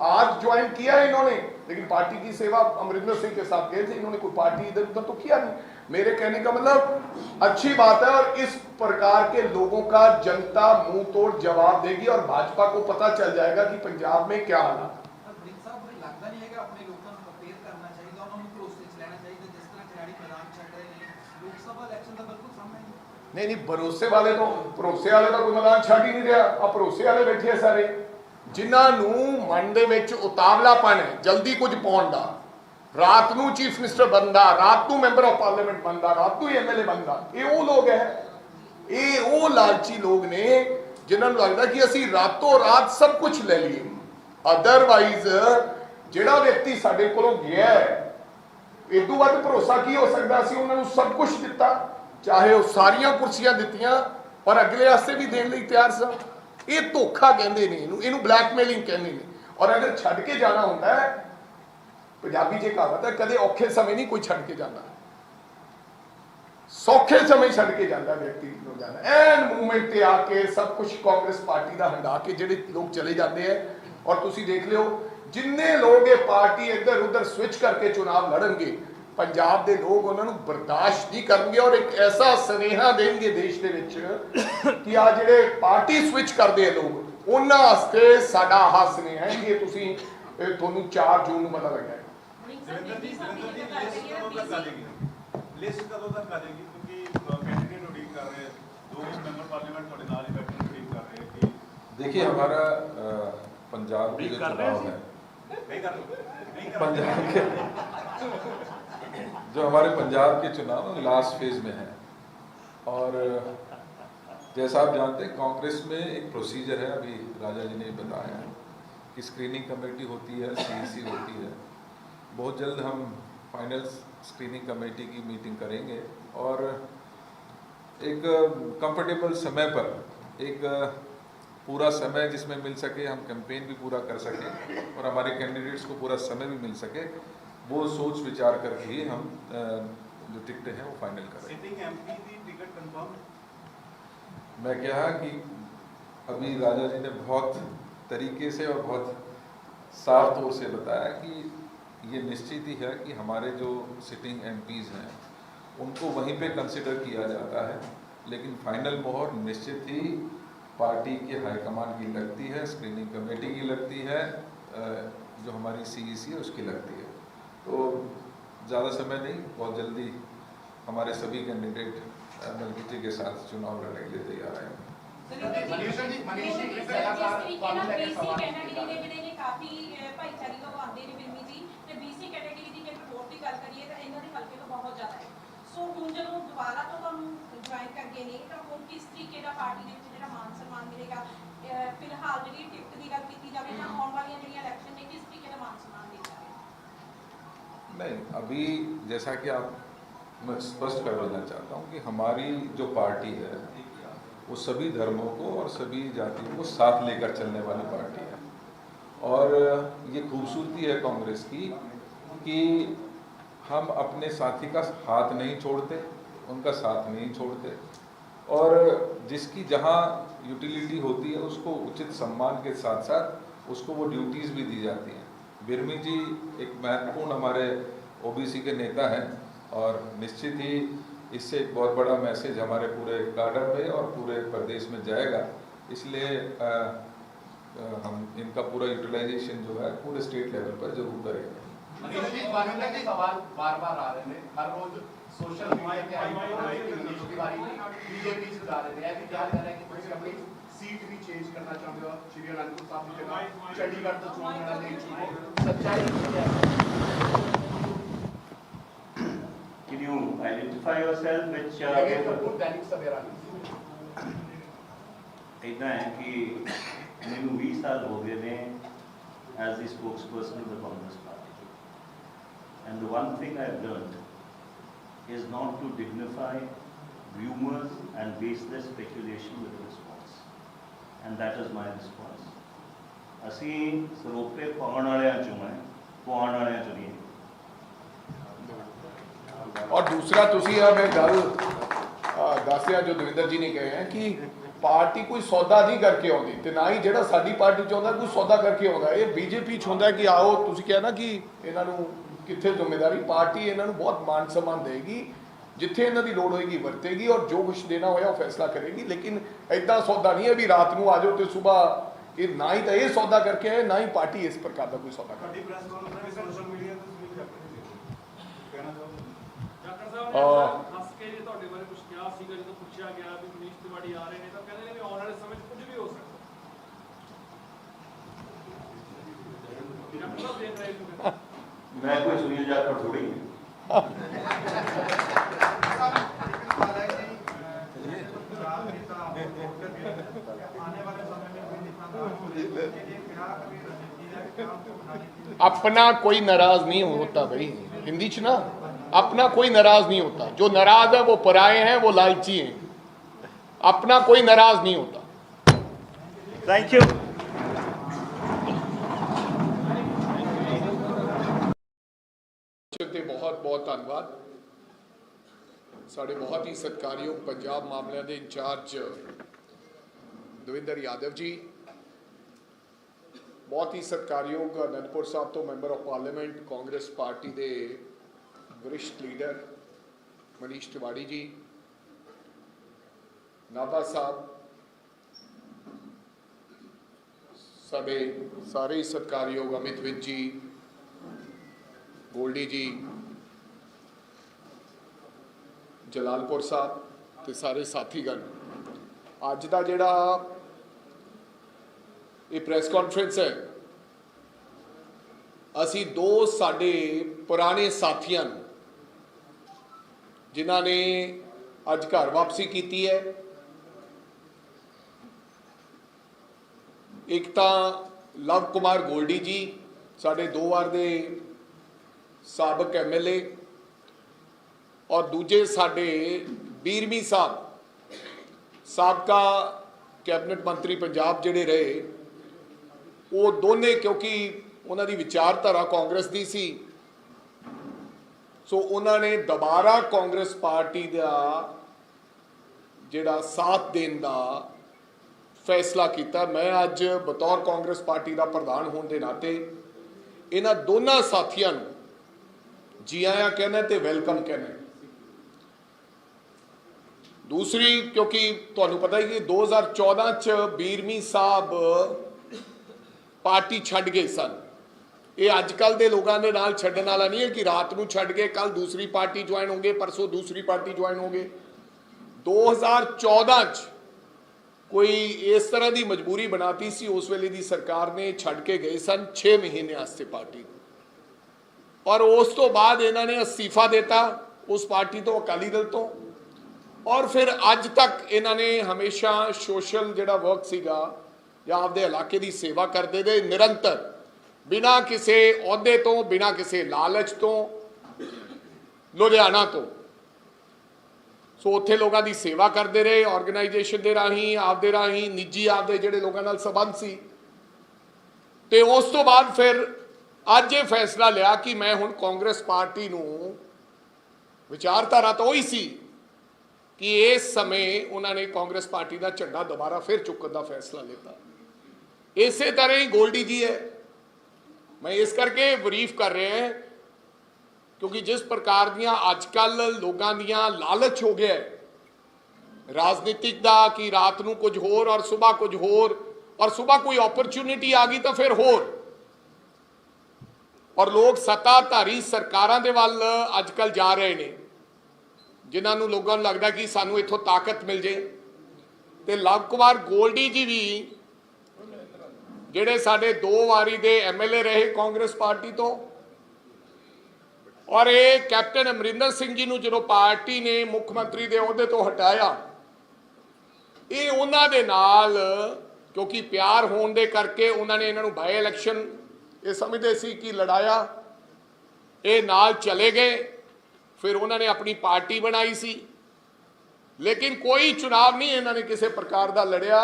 आज ज्वाइन किया है इन्होंने लेकिन पार्टी की सेवा अमरिंदर सिंह के साथ गए थे इन्होंने कोई पार्टी इधर उधर तो किया नहीं। मेरे कहने का मतलब अच्छी बात है और इस प्रकार के लोगों का जनता मुँह तोड़ जवाब देगी और भाजपा को पता चल जाएगा कि पंजाब में क्या हालत है। नहीं नहीं भरोसे वाले तो भरोसे वाले का कोई मैदान छाट ही नहीं रहा अब भरोसे वाले बैठे हैं सारे। ਜਿਨ੍ਹਾਂ ਨੂੰ ਮਨ ਦੇ ਵਿੱਚ ਉਤਾਵਲਾਪਨ ਹੈ, ਜਲਦੀ ਕੁਝ ਪਾਉਣ ਦਾ। ਰਾਤ ਨੂੰ ਚੀਫ ਮਿਨਿਸਟਰ ਬੰਦਾ ਰਾਤ ਨੂੰ ਮੈਂਬਰ ਆਫ ਪਾਰਲੀਮੈਂਟ ਬੰਦਾ ਰਾਤ ਨੂੰ ਐਮਐਲਏ ਬੰਦਾ ਇਹ ਉਹ ਲੋਕ ਹੈ। ਇਹ ਉਹ ਲਾਲਚੀ ਲੋਕ ਨੇ ਜਿਨ੍ਹਾਂ ਨੂੰ ਲੱਗਦਾ ਕਿ ਅਸੀਂ ਰਾਤੋਂ ਰਾਤ ਸਭ ਕੁਝ ਲੈ ਲਈਏ। ਅਦਰਵਾਈਜ਼ ਜਿਹੜਾ ਵਿਅਕਤੀ ਸਾਡੇ ਕੋਲੋਂ ਗਿਆ ਹੈ ਇਦੋਂ ਵੱਧ ਭਰੋਸਾ ਕੀ ਹੋ ਸਕਦਾ? ਸੀ ਉਹਨਾਂ ਨੂੰ ਸਭ ਕੁਝ ਦਿੱਤਾ, ਚਾਹੇ ਉਹ ਸਾਰੀਆਂ ਕੁਰਸੀਆਂ ਦਿੱਤੀਆਂ, ਪਰ ਅਗਲੇ ਵਾਸਤੇ ਵੀ ਦੇਣ ਲਈ ਤਿਆਰ ਸਨ ਇਹ ਧੋਖਾ ਕਹਿੰਦੇ ਨੇ ਇਹਨੂੰ ਇਹਨੂੰ ਬਲੈਕਮੇਲਿੰਗ ਕਹਿੰਦੇ ਨੇ। ਔਰ ਅਗਰ ਛੱਡ ਕੇ ਜਾਣਾ ਹੁੰਦਾ ਹੈ, ਪੰਜਾਬੀ ਜੇ ਕਹਾਵਤ ਹੈ, ਕਦੇ ਔਖੇ ਸਮੇਂ ਨਹੀਂ ਕੋਈ ਛੱਡ ਕੇ ਜਾਂਦਾ। ਸੌਖੇ ਸਮੇਂ ਛੱਡ ਕੇ ਜਾਂਦਾ ਵਿਅਕਤੀ ਨੂੰ ਜਾਂਦਾ ਐਨ ਮੂਵਮੈਂਟ ਤੇ ਆ ਕੇ ਸਭ ਕੁਝ ਕਾਂਗਰਸ ਪਾਰਟੀ ਦਾ ਹੰਡਾ ਕੇ ਜਿਹੜੇ ਲੋਕ ਚਲੇ ਜਾਂਦੇ ਆ ਔਰ ਤੁਸੀਂ ਦੇਖ ਲਿਓ, ਜਿੰਨੇ ਲੋਕ ਇਹ ਪਾਰਟੀ ਇੱਧਰ ਉੱਧਰ ਸਵਿਚ ਕਰਕੇ ਚੁਣਾਵ ਲੜਨਗੇ ਪੰਜਾਬ ਦੇ ਲੋਕ ਉਹਨਾਂ ਨੂੰ ਬਰਦਾਸ਼ਤ ਨਹੀਂ ਕਰਨਗੇ ਔਰ ਇੱਕ ਐਸਾ ਸੁਨੇਹਾ ਦੇਣਗੇ ਦੇਸ਼ ਦੇ ਵਿੱਚ ਕਿ ਆ ਜਿਹੜੇ ਪਾਰਟੀ ਸਵਿਚ ਕਰਦੇ ਆ ਲੋਕ ਉਹਨਾਂ ਵਾਸਤੇ ਸਾਡਾ ਆਹ ਸੁਨੇਹਾ ਹੈ ਕਿ ਇਹ ਤੁਸੀਂ ਇਹ ਤੁਹਾਨੂੰ 4 ਜੂਨ ਨੂੰ ਪਤਾ ਲੱਗਿਆ ਜਲੰਧਰ ਦੀ ਜਲੰਧਰ ਦੀ ਲਿਸਟ ਕਦੋਂ ਤੱਕ ਆ ਜਾਏਗੀ ਲਿਸਟ ਕਦੋਂ ਤੱਕ ਆ ਜਾਏਗੀ ਕਿਉਂਕਿ ਕੈਂਡੀਡੇਟ ਉਡੀਕ ਕਰ ਰਹੇ ਦੋ ਮੈਂਬਰ ਪਾਰਲੀਮੈਂਟ ਤੁਹਾਡੇ ਨਾਲ ਹੀ ਬੈਠੇ ਨੇ ਉਡੀਕ ਕਰ ਰਹੇ ਕਿ देखिए हमारा अ, पंजाब के जो चुनाव है ਨਹੀਂ ਕਰ ਨਹੀਂ ਕਰ पंजाब के जो हमारे पंजाब के चुनाव लास्ट फ़ेज़ में है। और, जैसा आप जानते हैं, कांग्रेस में एक प्रोसीजर है, अभी राजा जी ने बताया कि स्क्रीनिंग कमेटी होती है सीईसी होती है। बहुत जल्द हम फाइनल स्क्रीनिंग कमेटी की मीटिंग करेंगे। और एक कंफर्टेबल समय पर, एक पूरा समय जिसमें मिल सके, हम कैंपेन भी पूरा कर सकें और हमारे कैंडिडेट्स को पूरा समय भी मिल सके। वो सोच विचार करके ही हम जो टिकटें हैं वो फाइनल करें मैं क्या कि अभी राजा जी ने बहुत तरीके से और बहुत साफ़ तौर से बताया कि ये निश्चित ही है कि हमारे जो सिटिंग एमपीज़ हैं उनको वहीं पे कंसिडर किया जाता है लेकिन फाइनल मोहर निश्चित ही पार्टी के हाईकमान की लगती है स्क्रीनिंग कमेटी की लगती है जो हमारी सी है उसकी लगती है। तो ज़्यादा समय नहीं बहुत जल्दी हमारे सभी कैंडिडेट मलकिटी के साथ चुनाव लड़ने के लिए तैयार हैं ਮਨੀਸ਼ ਜੀ, ਮਨੀਸ਼ ਜੀ, ਇੱਕ ਜਿਸ ਲਗਾਤਾਰ ਤਰੀਕੇ ਤੁਹਾਨੂੰ ਨਾਲ ਲੈ ਕੇ BC ਸਵਾਲ ਕੈਟਾਗਰੀ ਕੀਤਾ। ਦੇ ਜਿਹੜੇ ਨੇ ਕਾਫੀ ਅਹ, ਭਾਈਚਾਰੀ ਤੋਂ ਆਉਂਦੇ ਨੇ ਬਿਰਮੀ ਜੀ ਤੇ BC ਕੈਟਾਗਰੀ ਦੀ ਜੇਕਰ ਵੋਟ ਦੀ ਗੱਲ ਕਰੀਏ ਤਾਂ ਇਹਨਾਂ ਦੇ ਹਲਕੇ ਤੋਂ ਬਹੁਤ ਜ਼ਿਆਦਾ ਹੈ ਸੋ ਹੁਣ ਜਦੋਂ ਦੁਬਾਰਾ ਤੋਂ ਤੁਹਾਨੂੰ ਜੁਆਇਨ ਕਰਕੇ ਨੇ ਤਾਂ ਹੁਣ ਕਿਸ ਤਰੀਕੇ ਦਾ ਪਾਰਟੀ ਦੇ ਵਿੱਚ ਜਿਹੜਾ ਮਾਨ ਸਨਮਾਨ ਮਿਲੇਗਾ ਅਹ, ਫਿਲਹਾਲ ਜਿਹੜੀ ਟਿਕਟ ਦੀ ਗੱਲ ਕੀਤੀ ਜਾਵੇ ਤਾਂ ਆਉਣ ਵਾਲੀਆਂ ਜਿਹੜੀਆਂ ਇਲੈਕਸ਼ਨ ਨੇ ਕਿਸ ਤਰੀਕੇ ਦਾ ਮਾਨ ਸਨਮਾਨ ਦਿੱਤਾ ਜਾਵੇ नहीं, अभी जैसा कि आप, मैं स्पष्ट कर देना चाहता हूँ कि हमारी जो पार्टी है, वो सभी धर्मों को और सभी जातियों को साथ लेकर चलने वाली पार्टी है। और ये खूबसूरती है कांग्रेस की कि हम अपने साथी का हाथ नहीं छोड़ते, उनका साथ नहीं छोड़ते। और जिसकी जहाँ यूटिलिटी होती है, उसको उचित सम्मान के साथ साथ उसको वो ड्यूटीज़ भी दी जाती हैं। बिरमी जी एक महत्वपूर्ण हमारे ओबीसी के नेता हैं और निश्चित ही इससे एक बहुत बड़ा मैसेज हमारे पूरे गार्डन में और पूरे प्रदेश में जाएगा। इसलिए हम इनका पूरा यूटिलाइजेशन जो है पूरे स्टेट लेवल पर ज़रूर करेंगे। के सवाल बार बार आ रहे हैं। हर रोज सोशल मीडिया आई बीजेपी से जा रहे हैं। सीट भी चेंज करना चाहते हो श्री आनंदपुर साहब की जगह। चंडीगढ़ तक चुनाव लड़ा नहीं चुके सच्चाई Can you identify yourself as the spokesperson of the Congress Party. And the one thing I've learned is not to dignify rumours and baseless speculation with respect. Response. And that is my ਅਸੀਂ ਸਰੋਪੇ ਪਾਉਣ ਵਾਲਿਆਂ ਚੋਂ ਹੈ ਪਾਉਣ ਵਾਲਿਆਂ ਚੋਂ ਨਹੀਂ। ਔਰ ਦੂਸਰਾ ਤੁਸੀਂ ਆ ਮੈਂ ਗੱਲ ਦੱਸਿਆ ਜੋ ਦਵਿੰਦਰ ਜੀ ਨੇ ਕਹੇ ਹੈ ਕਿ ਪਾਰਟੀ ਕੋਈ ਸੌਦਾ ਨਹੀਂ ਕਰਕੇ ਆਉਂਦੀ ਤੇ ਨਾ ਹੀ ਜਿਹੜਾ ਸਾਡੀ ਪਾਰਟੀ ਚ ਆਉਂਦਾ ਕੋਈ ਸੌਦਾ ਕਰਕੇ ਆਉਂਦਾ। ਇਹ ਬੀਜੇਪੀ ਚ ਹੁੰਦਾ ਕਿ ਆਓ, ਤੁਸੀਂ ਕਿਹਾ ਨਾ ਕਿ ਇਹਨਾਂ ਨੂੰ ਕਿੱਥੇ ਜ਼ਿੰਮੇਵਾਰੀ, ਪਾਰਟੀ ਇਹਨਾਂ ਨੂੰ ਬਹੁਤ ਮਾਨ ਸਨਮਾਨ ਦੇਗੀ। ਜਿੱਥੇ ਇਹਨਾਂ ਦੀ ਲੋੜ ਹੋਏਗੀ ਵਰਤੇਗੀ ਔਰ ਜੋ ਕੁਝ ਦੇਣਾ ਹੋਇਆ ਉਹ ਫੈਸਲਾ ਕਰੇਗੀ। ਲੇਕਿਨ ਐਦਾਂ ਸੌਦਾ ਨਹੀਂ ਹੈ ਵੀ ਰਾਤ ਨੂੰ ਆ ਜਾਓ ਤੇ ਸਵੇਰ ਇਹ ਨਾ ਹੀ ਤਾਂ ਇਹ ਸੌਦਾ ਕਰਕੇ ਆਏ ਨਾ ਹੀ ਪਾਰਟੀ ਇਸ ਪ੍ਰਕਾਰ ਦਾ ਕੋਈ ਸੌਦਾ ਕਰ ਤੁਹਾਡੀ ਪ੍ਰੈਸ ਕਾਨਫਰੰਸ ਸੋਸ਼ਲ ਮੀਡੀਆ ਤੇ ਤੁਸੀਂ ਕਹਿਣਾ ਚਾਹੋਗੇ? ਡਾਕਟਰ ਸਾਹਿਬ ਹਾਂ। ਨੇ ਹੱਸ ਕੇ ਜੀ ਤੁਹਾਡੇ ਬਾਰੇ ਕੁਝ ਕਿਹਾ ਸੀਗਾ ਜਦੋਂ ਪੁੱਛਿਆ ਗਿਆ ਵੀ ਮਨੀਸ਼ ਤਿਵਾੜੀ ਆ ਰਹੇ ਨੇ ਤਾਂ ਕਹਿੰਦੇ ਨੇ ਵੀ ਆਉਣ ਵਾਲੇ ਸਮੇਂ 'ਚ ਕੁਝ ਵੀ ਹੋ ਸਕਦਾ। ਡਾਕਟਰ ਸਾਹਿਬ ਦੇਖ ਰਹੇ ਹੋ। ਮੈਂ ਕੋਈ ਸੁਨੀਲ ਜਾਖੜ ਥੋੜੀ ਹਾਂ। अपना कोई नाराज नहीं होता भाई हिंदी च ना अपना कोई नाराज नहीं होता जो नाराज है वो पराए हैं वो लालची हैं अपना कोई नाराज नहीं होता ਥੈਂਕ ਯੂ ਤੇ ਬਹੁਤ ਬਹੁਤ ਧੰਨਵਾਦ ਸਾਡੇ ਬਹੁਤ ਹੀ ਸਤਿਕਾਰਯੋਗ ਪੰਜਾਬ ਮਾਮਲਿਆਂ ਦੇ ਇੰਚਾਰਜ ਦਵਿੰਦਰ ਯਾਦਵ ਜੀ ਬਹੁਤ ਹੀ ਸਤਿਕਾਰਯੋਗ ਅਨੰਦਪੁਰ ਸਾਹਿਬ ਤੋਂ member of parliament Congress party ਦੇ ਵਰਿਸ਼ਠ ਲੀਡਰ ਮਨੀਸ਼ ਤਿਵਾੜੀ ਜੀ, ਨਾਭਾ ਸਾਹਿਬ ਸਾਡੇ ਸਾਰੇ ਹੀ ਸਤਿਕਾਰਯੋਗ ਅਮਿਤ ਵਿਜ ਜੀ, ਗੋਲਡੀ ਜੀ, ਜਲਾਲਪੁਰ ਸਾਹਿਬ ਤੇ ਸਾਰੇ ਸਾਥੀਗਣ। ਅੱਜ ਦਾ ਜਿਹੜਾ ਇਹ ਪ੍ਰੈਸ ਕਾਨਫਰੰਸ ਹੈ। ਅਸੀਂ ਦੋ ਸਾਡੇ ਪੁਰਾਣੇ ਸਾਥੀਆਂ ਨੂੰ, ਜਿਨ੍ਹਾਂ ਨੇ ਅੱਜ ਘਰ ਵਾਪਸੀ ਕੀਤੀ ਹੈ। ਇੱਕ ਤਾਂ ਲਵ ਕੁਮਾਰ ਗੋਲਡੀ ਜੀ, ਸਾਡੇ ਦੋ ਵਾਰ ਦੇ ਸਾਬਕ ਐਮਐਲਏ ਔਰ ਦੂਜੇ ਸਾਡੇ ਬੀਰਮੀ ਸਾਹਿਬ, ਸਾਬਕਾ ਕੈਬਨਿਟ ਮੰਤਰੀ ਪੰਜਾਬ ਜਿਹੜੇ ਰਹੇ ਉਹ ਦੋਨੇ ਕਿਉਂਕਿ ਉਹਨਾਂ ਦੀ ਵਿਚਾਰਧਾਰਾ ਕਾਂਗਰਸ ਦੀ ਸੀ। ਸੋ ਉਹਨਾਂ ਨੇ ਦੁਬਾਰਾ ਕਾਂਗਰਸ ਪਾਰਟੀ ਦਾ ਜਿਹੜਾ ਸਾਥ ਦੇਣ ਦਾ ਫੈਸਲਾ ਕੀਤਾ। ਮੈਂ ਅੱਜ ਬਤੌਰ ਕਾਂਗਰਸ ਪਾਰਟੀ ਦਾ ਪ੍ਰਧਾਨ ਹੋਣ ਦੇ ਨਾਤੇ ਇਹਨਾਂ ਦੋਨਾਂ ਸਾਥੀਆਂ ਨੂੰ ਜੀ ਆਇਆਂ ਕਹਿੰਦਾ ਤੇ ਵੈਲਕਮ ਕਹਿੰਦਾ। ਦੂਸਰੀ ਕਿਉਂਕਿ ਤੁਹਾਨੂੰ ਪਤਾ ਹੀ ਕਿ 2014 ਚ ਬੀਰਮੀ ਸਾਹਿਬ ਪਾਰਟੀ ਛੱਡ ਗਏ ਸਨ। ਇਹ ਅੱਜ ਕੱਲ ਦੇ ਲੋਕਾਂ ਦੇ ਨਾਲ ਛੱਡਣ ਵਾਲਾ ਨਹੀਂ ਹੈ ਕਿ ਰਾਤ ਨੂੰ ਛੱਡ ਕੇ ਕੱਲ ਦੂਸਰੀ ਪਾਰਟੀ ਜੁਆਇਨ ਹੋਗੇ ਪਰਸੋਂ ਦੂਸਰੀ ਪਾਰਟੀ ਜੁਆਇਨ ਹੋਗੇ 2014 ਚ ਕੋਈ ਇਸ ਤਰ੍ਹਾਂ ਦੀ ਮਜਬੂਰੀ ਬਣਾਤੀ ਸੀ, ਉਸ ਵੇਲੇ ਦੀ ਸਰਕਾਰ ਨੇ ਛੱਡ ਕੇ ਗਏ ਸਨ 6 ਮਹੀਨੇ ਵਾਸਤੇ ਪਾਰਟੀ ਨੂੰ। ਔਰ ਉਸ ਤੋਂ ਬਾਅਦ ਇਹਨਾਂ ਨੇ ਅਸਤੀਫਾ ਦਿੱਤਾ ਉਸ ਪਾਰਟੀ ਤੋਂ, ਅਕਾਲੀ ਦਲ ਤੋਂ। ਔਰ ਫਿਰ ਅੱਜ ਤੱਕ ਇਹਨਾਂ ਨੇ ਹਮੇਸ਼ਾ ਸੋਸ਼ਲ ਜਿਹੜਾ ਵਰਕ ਸੀਗਾ ਜਾਂ ਆਪਦੇ ਇਲਾਕੇ ਦੀ ਸੇਵਾ ਕਰਦੇ ਦੇ ਨਿਰੰਤਰ। ਬਿਨਾਂ ਕਿਸੇ ਅਹੁਦੇ ਤੋਂ, ਬਿਨਾਂ ਕਿਸੇ ਲਾਲਚ ਤੋਂ, ਲੁਧਿਆਣਾ ਤੋਂ। ਸੋ ਉੱਥੇ ਲੋਕਾਂ ਦੀ ਸੇਵਾ ਕਰਦੇ ਰਹੇ ਆਰਗੇਨਾਈਜੇਸ਼ਨ ਦੇ ਰਾਹੀਂ, ਆਪਦੇ ਰਾਹੀਂ, ਨਿੱਜੀ ਆਪਦੇ ਜਿਹੜੇ ਲੋਕਾਂ ਨਾਲ ਸੰਬੰਧ ਸੀ। ਤੇ ਉਸ ਤੋਂ ਬਾਅਦ ਫਿਰ ਅੱਜ ਇਹ ਫੈਸਲਾ ਲਿਆ ਕਿ ਮੈਂ ਹੁਣ ਕਾਂਗਰਸ ਪਾਰਟੀ ਨੂੰ ਵਿਚਾਰਧਾਰਾ ਤਾਂ ਉਹੀ ਸੀ ਕਿ ਇਸ ਸਮੇਂ ਉਹਨਾਂ ਨੇ ਕਾਂਗਰਸ ਪਾਰਟੀ ਦਾ ਝੰਡਾ ਦੁਬਾਰਾ ਫਿਰ ਚੁੱਕਣ ਦਾ ਫੈਸਲਾ ਲਿੱਤਾ। ਇਸੇ ਤਰ੍ਹਾਂ ਹੀ ਗੋਲਡੀ ਜੀ ਹੈ। ਮੈਂ ਇਸ ਕਰਕੇ ਬਰੀਫ ਕਰ ਰਿਹਾ ਹਾਂ, ਕਿਉਂਕਿ ਜਿਸ ਪ੍ਰਕਾਰ ਦੀਆਂ ਅੱਜ ਕੱਲ ਲੋਕਾਂ ਦੀਆਂ ਲਾਲਚ ਹੋ ਗਿਆ ਰਾਜਨੀਤਿਕ ਦਾ ਕਿ ਰਾਤ ਨੂੰ ਕੁਝ ਹੋਰ ਔਰ ਸਵੇਰ ਕੁਝ ਹੋਰ, ਔਰ ਸਵੇਰ ਕੋਈ ਓਪਰਚੁਨਿਟੀ ਆ ਗਈ ਤਾਂ ਫਿਰ ਹੋਰ। ਔਰ ਲੋਕ ਸੱਤਾਧਾਰੀ ਸਰਕਾਰਾਂ ਦੇ ਵੱਲ ਅੱਜ ਕੱਲ ਜਾ ਰਹੇ ਨੇ, ਜਿਨ੍ਹਾਂ ਨੂੰ ਲੋਕਾਂ ਨੂੰ ਲੱਗਦਾ ਕਿ ਸਾਨੂੰ ਇੱਥੋਂ ਤਾਕਤ ਮਿਲ ਜੇ। ਤੇ ਲਵ ਕੁਮਾਰ ਗੋਲਡੀ ਜੀ ਵੀ ਜਿਹੜੇ ਸਾਡੇ ਦੋ ਵਾਰੀ ਦੇ ਐਮਐਲਏ ਰਹੇ ਕਾਂਗਰਸ ਪਾਰਟੀ ਤੋਂ। ਔਰ ਇਹ ਕੈਪਟਨ ਅਮਰਿੰਦਰ ਸਿੰਘ ਜੀ ਨੂੰ ਜਦੋਂ ਪਾਰਟੀ ਨੇ ਮੁੱਖ ਮੰਤਰੀ ਦੇ ਅਹੁਦੇ ਤੋਂ ਹਟਾਇਆ, ਇਹ ਉਹਨਾਂ ਦੇ ਨਾਲ, ਕਿਉਂਕਿ ਪਿਆਰ ਹੋਣ ਦੇ ਕਰਕੇ ਉਹਨਾਂ ਨੇ ਇਹਨਾਂ ਨੂੰ ਬਾਈ ਇਲੈਕਸ਼ਨ ਇਹ ਸਮਝਦੇ ਸੀ ਕਿ ਲੜਾਇਆ। ਇਹ ਨਾਲ ਚਲੇ ਗਏ, ਫਿਰ ਉਹਨਾਂ ਨੇ ਆਪਣੀ ਪਾਰਟੀ ਬਣਾਈ ਸੀ। ਲੇਕਿਨ ਕੋਈ ਚੁਣਾਵ ਨਹੀਂ ਇਹਨਾਂ ਨੇ ਕਿਸੇ ਪ੍ਰਕਾਰ ਦਾ ਲੜਿਆ।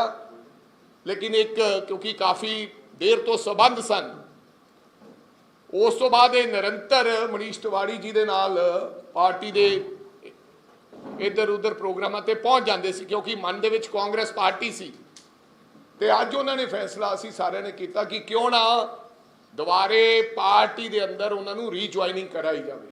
ਲੇਕਿਨ ਇੱਕ, ਕਿਉਂਕਿ ਕਾਫੀ ਦੇਰ ਤੋਂ ਸਬੰਧ ਸਨ। ਉਸ ਤੋਂ ਬਾਅਦ ਇਹ ਨਿਰੰਤਰ ਮਨੀਸ਼ ਤਿਵਾੜੀ ਜੀ ਦੇ ਨਾਲ ਪਾਰਟੀ ਦੇ ਇੱਧਰ ਉੱਧਰ ਪ੍ਰੋਗਰਾਮਾਂ ਤੇ ਪਹੁੰਚ ਜਾਂਦੇ ਸੀ, ਕਿਉਂਕਿ ਮਨ ਦੇ ਵਿੱਚ ਕਾਂਗਰਸ ਪਾਰਟੀ ਸੀ। ਤੇ ਅੱਜ ਉਹਨਾਂ ਨੇ ਫੈਸਲਾ ਅਸੀਂ ਸਾਰਿਆਂ ਨੇ ਕੀਤਾ ਕਿ ਕਿਉਂ ਨਾ ਦੁਬਾਰੇ ਪਾਰਟੀ ਦੇ ਅੰਦਰ ਉਹਨਾਂ ਨੂੰ ਰੀਜੁਆਇਨਿੰਗ ਕਰਾਈ ਜਾਵੇ।